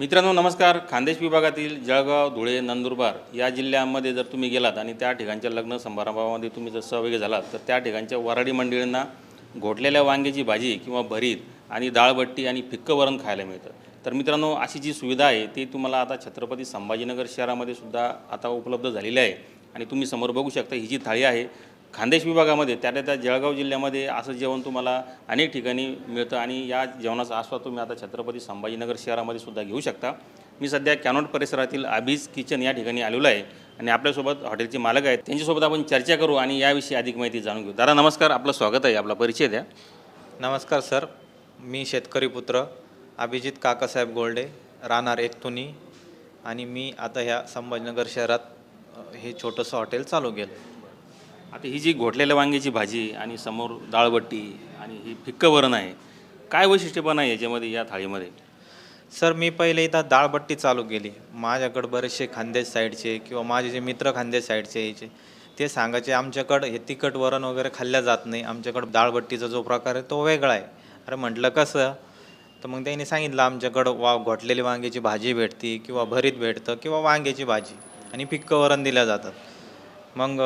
मित्रांनो नमस्कार. खानदेश विभागातील जळगाव धुळे नंदुरबार या जिल्ह्यामध्ये जर तुम्ही गेलात आणि त्या ठिकाणच्या लग्न समारंभामध्ये तुम्ही जर सहभागी झालात तर त्या ठिकाणच्या वराडी मंडळींना घोटलेल्या वांग्याची भाजी किंवा भरीत आणि डाळबट्टी आणि फिक्कं वरण खायला मिळतं. तर मित्रांनो अशी जी सुविधा आहे ती तुम्हाला आता छत्रपती संभाजीनगर शहरामध्ये सुद्धा आता उपलब्ध झालेली आहे. आणि तुम्ही समोर बघू शकता ही जी थाळी आहे खानदेश विभागामध्ये त्यातल्या त्या जळगाव जिल्ह्यामध्ये असं जेवण तुम्हाला अनेक ठिकाणी मिळतं आणि या जेवणाचा आस्वाद तुम्ही आता छत्रपती संभाजीनगर शहरामध्ये सुद्धा घेऊ शकता. मी सध्या कॅनॉट परिसरातील आबीज किचन या ठिकाणी आलेलो आहे आणि आपल्यासोबत हॉटेलचे मालक आहेत. त्यांच्यासोबत आपण चर्चा करू आणि याविषयी अधिक माहिती जाणून घेऊ. दादा नमस्कार. आपलं स्वागत आहे. आपला परिचय द्या. नमस्कार सर. मी शेतकरी पुत्र अभिजित काकासाहेब गोल्डे राहणार एकतुनी आणि मी आता ह्या संभाजीनगर शहरात हे छोटंसं हॉटेल चालू केलं. आता ही जी घोटलेल्या वांग्याची भाजी आणि समोर दाळबट्टी आणि ही फिक्कं वरण आहे काय वैशिष्ट्यपणा आहे याच्यामध्ये या थाळीमध्ये? सर मी पहिले इथं दाळबट्टी चालू केली. माझ्याकडं बरेचसे खानदेश साईडचे किंवा माझे जे मित्र खानदेश साईडचे याचे ते सांगायचे आमच्याकडं हे तिखट वरण वगैरे खाल्ल्या जात नाही. आमच्याकडं दाळबट्टीचा जो प्रकार आहे तो वेगळा आहे. अरे म्हटलं कसं? तर मग त्यांनी सांगितलं आमच्याकडं वा घोटलेली वांग्याची भाजी भेटती किंवा भरीत भेटतं किंवा वांग्याची भाजी आणि फिक्कं वरण दिल्या जातात मग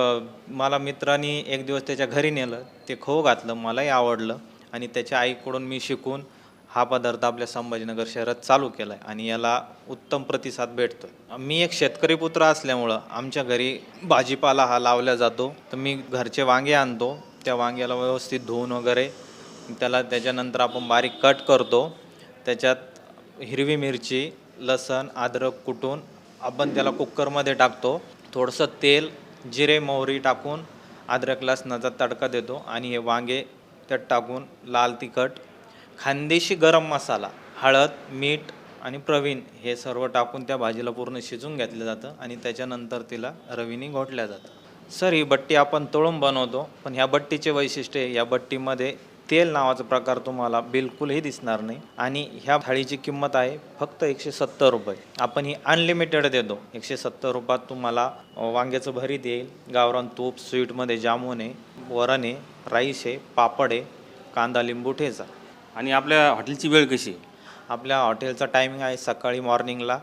मला मित्रांनी एक दिवस त्याच्या घरी नेलं. ते खो घातलं मलाही आवडलं. आणि त्याच्या आईकडून मी शिकून हा पदार्थ आपल्या संभाजीनगर शहरात चालू केला आहे आणि याला उत्तम प्रतिसाद भेटतो मी एक शेतकरी पुत्र असल्यामुळं आमच्या घरी भाजीपाला हा लावला जातो. तर मी घरचे वांगे आणतो. त्या वांग्याला व्यवस्थित धुवून वगैरे त्याला त्याच्यानंतर आपण बारीक कट करतो. त्याच्यात हिरवी मिरची लसण अद्रक कुटून आपण त्याला कुकरमध्ये टाकतो. थोडंसं तेल जिरे मोहरी टाकून अद्रक लसणाचा तडका देतो आणि हे वांगे त्यात टाकून लाल तिखट खानदेशी गरम मसाला हळद मीठ आणि प्रवीण हे सर्व टाकून त्या भाजीला पूर्ण शिजून घेतलं जातं आणि त्याच्यानंतर तिला रवीने घोटल्या जातं सर ही बट्टी आपण तळून बनवतो पण ह्या बट्टीचे वैशिष्ट्य या बट्टीमध्ये तेल नावाचा प्रकार तुम्हाला बिलकुलही दिसणार नाही. आणि ह्या थाळीची किंमत आहे फक्त एकशे सत्तर रुपये. आपण ही अनलिमिटेड देतो. एकशे सत्तर रुपयात तुम्हाला वांग्याचं भरीत येईल गावरान तूप स्वीटमध्ये जामून आहे वरण आहे राईस आहे पापड आहे कांदा लिंबू ठेचा. आणि आपल्या हॉटेलची वेळ कशी आहे? आपल्या हॉटेलचा टायमिंग आहे सकाळी मॉर्निंगला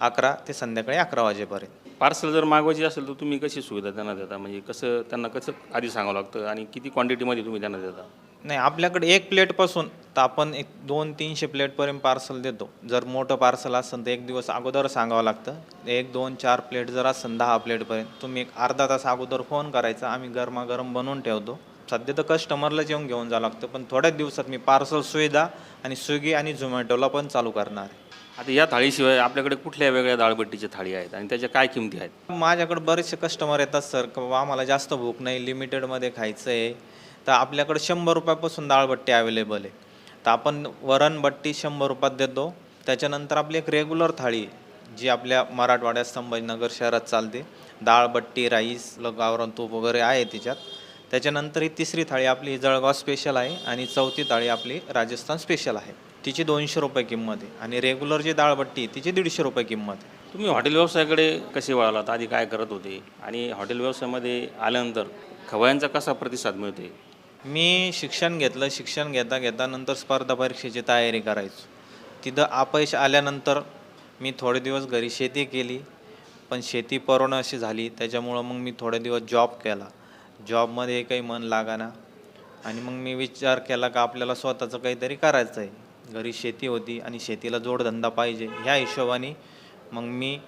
अकरा ते संध्याकाळी अकरा वाजेपर्यंत. पार्सल जर मागवायची असेल तर तुम्ही कशी सुविधा त्यांना देता? म्हणजे कसं त्यांना कसं आधी सांगावं लागतं? आणि किती क्वांटिटीमध्ये तुम्ही त्यांना देता? नाही आपल्याकडे एक प्लेटपासून तर आपण एक दोन तीनशे प्लेटपर्यंत पार्सल देतो. जर मोठं पार्सल असेल तर एक दिवस अगोदर सांगावं लागतं. एक दोन चार प्लेट जर असेल दहा प्लेटपर्यंत तुम्ही एक अर्धा तास अगोदर फोन करायचा. आम्ही गरमागरम बनवून ठेवतो. सध्या तर कस्टमरलाच येऊन घेऊन जावं लागतं पण थोड्याच दिवसात मी पार्सल सुविधा आणि स्विगी आणि झोमॅटोला पण चालू करणार आहे. आता या थाळीशिवाय आपल्याकडे कुठल्या वेगळ्या डाळबट्टीच्या थाळी आहेत आणि त्याच्या काय किमती आहेत? माझ्याकडे बरेचसे कस्टमर येतात सर की बाबा आम्हाला जास्त भूक नाही लिमिटेडमध्ये खायचं आहे तर आपल्याकडे शंभर रुपयापासून डाळबट्टी अवेलेबल आहे. तर आपण वरणबट्टी शंभर रुपयात देतो. त्याच्यानंतर आपली एक रेग्युलर थाळी जी आपल्या मराठवाड्यात संभाजीनगर शहरात चालते. डाळबट्टी राईस ल- गावरान तूप वगैरे आहे तिच्यात. त्याच्यानंतर ही तिसरी थाळी आपली जळगाव स्पेशल आहे आणि चौथी थाळी आपली राजस्थान स्पेशल आहे. तिची दोनशे रुपये किंमत आहे आणि रेग्युलर जी डाळबट्टी आहे, तिची दीडशे रुपये किंमत आहे. तुम्ही हॉटेल व्यवसायाकडे कसे वळालात? आधी काय करत होते? आणि हॉटेल व्यवसायामध्ये आल्यानंतर खवयांचा कसा प्रतिसाद मिळते मी शिक्षण घेतलं शिक्षण घेता घेता नंतर स्पर्धा परीक्षेची तयारी करायचो. तिथं अपयश आल्यानंतर मी थोडे दिवस घरी शेती केली पण शेती परवणं अशी झाली त्याच्यामुळं मग मी थोडे दिवस जॉब केला. जॉबमध्ये काही मन लागाना. आणि मग मी विचार केला का आपल्याला स्वतःचं काहीतरी करायचं आहे. घरी शेती होती आणि शेतीला जोडधंदा पाहिजे. ह्या हिशोबाने मग मी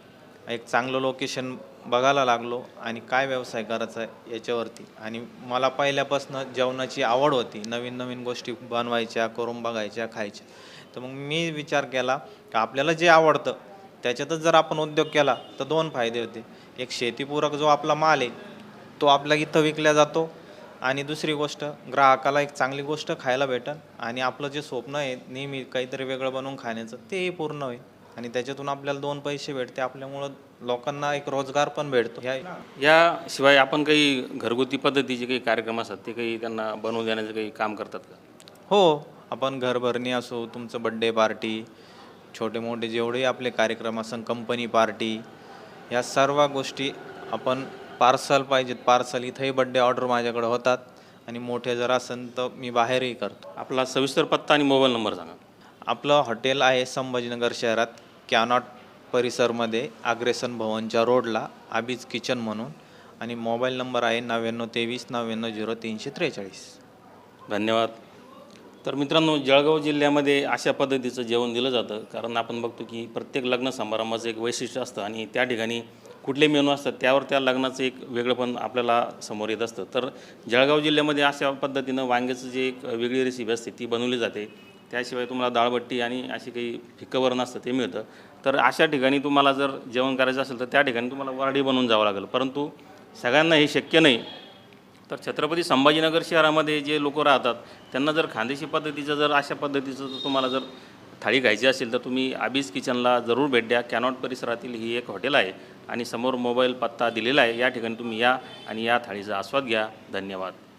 एक चांगलं लोकेशन बघायला लागलो आणि काय व्यवसाय करायचा आहे याच्यावरती. आणि मला पहिल्यापासून जेवणाची आवड होती. नवीन नवीन गोष्टी बनवायच्या करून बघायच्या खायच्या. तर मग मी विचार केला की आपल्याला जे आवडतं त्याच्यातच जर आपण उद्योग केला तर दोन फायदे होते. एक शेतीपूरक जो आपला माल आहे तो आपल्या इथं विकला जातो. आणि दुसरी गोष्ट ग्राहकाला एक चांगली गोष्ट खायला भेटन. आणि आपलं जे स्वप्न आहे नेहमी काहीतरी वेगळं बनवून खाण्याचं तेही पूर्ण होईल. आणि त्याच्यातून आपल्याला दोन पैसे भेटते. आपल्यामुळं लोकांना एक रोजगार पण भेटतो. ह्या याशिवाय आपण काही घरगुती पद्धतीचे काही कार्यक्रम असतात ते काही त्यांना बनवून देण्याचं काही काम करतात का? हो आपण घरभरणी असो तुमचं बड्डे पार्टी छोटे मोठे जेवढे आपले कार्यक्रम असन कंपनी पार्टी ह्या सर्व गोष्टी आपण पार्सल पाहिजेत. पार्सल इथंही बड्डे ऑर्डर माझ्याकडे होतात आणि मोठे जर असेल तर मी बाहेरही करतो. आपला सविस्तर पत्ता आणि मोबाईल नंबर सांगा. आपलं हॉटेल आहे संभाजीनगर शहरात. कॅनॉट परिसरमध्ये अग्रेसन भवनच्या रोडला आबीज किचन म्हणून आणि मोबाईल नंबर आहे नव्याण्णव तेवीस नव्याण्णव झिरो तीनशे त्रेचाळीस. धन्यवाद. तर मित्रांनो जळगाव जिल्ह्यामध्ये अशा पद्धतीचं जेवण दिलं जातं कारण आपण बघतो की प्रत्येक लग्न समारंभाचं एक वैशिष्ट्य असतं आणि त्या ठिकाणी कुठले मेनू असतात त्यावर त्या लग्नाचं एक वेगळंपण आपल्याला समोर येत असतं. तर जळगाव जिल्ह्यामध्ये अशा पद्धतीनं वांग्याचं जे एक वेगळी रेसिपी असते ती बनवली जाते. त्याशिवाय तुम्हाला दाळबट्टी आणि अशी काही फिक्कं वरण असतं ते मिळतं. तर अशा ठिकाणी तुम्हाला जर जेवण करायचं असेल तर त्या ठिकाणी तुम्हाला वराडी बनवून जावं लागेल. परंतु सगळ्यांना हे शक्य नाही. तर छत्रपती संभाजीनगर शहरामध्ये जे लोक राहतात त्यांना जर खानदेशी पद्धतीचं जर अशा पद्धतीचं जर तुम्हाला जर थाळी घ्यायची असेल तर तुम्ही आबीज किचनला जरूर भेट द्या. कॅनॉट परिसरातील ही एक हॉटेल आहे आणि समोर मोबाईल पत्ता दिलेला आहे. या ठिकाणी तुम्ही या आणि या थाळीचा आस्वाद घ्या. धन्यवाद.